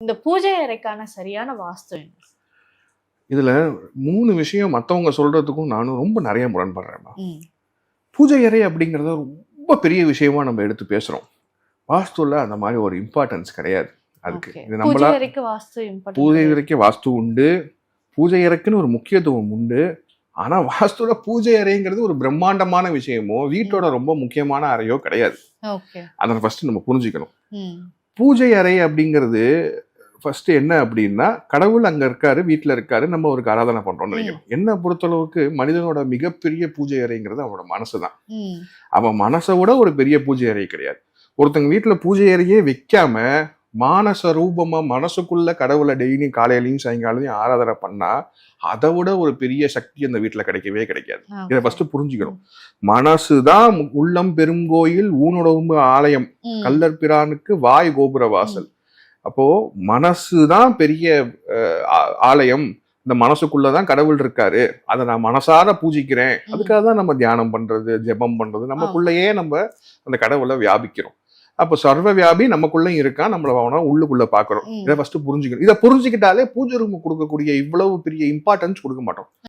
இந்த பூஜை அறைக்கான சரியான வாஸ்து என்ன? இதுல மூணு விஷயம் மத்தவங்க சொல்றதுக்கும் நானும் ரொம்ப நிறைய முரண்படுறேன் பூஜை அறை அப்படிங்கறத ரொம்ப பெரிய விஷயமா நம்ம எடுத்து பேசுறோம். வாஸ்துல அந்த மாதிரி ஒரு இம்பார்ட்டன்ஸ் கிடையாது. அதுக்கு. இது நம்மளா பூஜை. அறைக்கு வாஸ்து உண்டு. பூஜை அறைக்குன்னு ஒரு முக்கியத்துவம் உண்டு. ஆனா வாஸ்துல பூஜை அறைங்கிறது ஒரு பிரம்மாண்டமான விஷயமோ வீட்டோட ரொம்ப முக்கியமான அறையோ கிடையாது. அதை ஃபர்ஸ்ட் நம்ம புரிஞ்சுக்கணும். பூஜை அறை அப்படிங்கிறது ஃபர்ஸ்ட் என்ன அப்படின்னா கடவுள் அங்க இருக்காரு வீட்டுல இருக்காரு நம்ம அவருக்கு ஆராதனை பண்றோம்னு நினைக்கிறோம் என்ன பொறுத்தளவுக்கு மனிதனோட மிகப்பெரிய பூஜை அறைங்கிறது அவனோட மனசு தான். அவன் மனசை விட ஒரு பெரிய பூஜை அறை கிடையாது. ஒருத்தங்க வீட்டுல பூஜை அறையே வைக்காம மானச ரூபமா மனசுக்குள்ள கடவுளை டெய்லியும் காலையிலையும் சாயங்காலையும் ஆராதனை பண்ணா அதை விட ஒரு பெரிய சக்தி அந்த வீட்டுல கிடைக்கவே கிடைக்காது. இதை ஃபர்ஸ்ட் புரிஞ்சுக்கணும். மனசுதான் உள்ளம் பெருங்கோயில் ஊனுடம்பு ஆலயம் ம், கல்லர் பிரானுக்கு வாய் கோபுர வாசல். அப்போ மனசுதான் பெரிய அஹ், ஆ- ஆலயம். இந்த மனசுக்குள்ளதான் கடவுள் இருக்காரு. அதை நான் மனசார பூஜிக்கிறேன். அதுக்காக தான் நம்ம தியானம் பண்றது ஜெபம் பண்றது. நமக்குள்ளேயே நம்ம அந்த கடவுளை வியாபிக்கிறோம். அப்போ சர்வ வியாபி நமக்குள்ளேயும் இருக்கான் நம்மள அவனை உள்ளுக்குள்ள பாக்குறோம். இதை ஃபர்ஸ்ட் புரிஞ்சுக்கணும். இதை புரிஞ்சுக்கிட்டாலே பூஜை ரூம் கொடுக்கக்கூடிய இவ்வளவு பெரிய இம்பார்ட்டன்ஸ் கொடுக்க மாட்டோம்.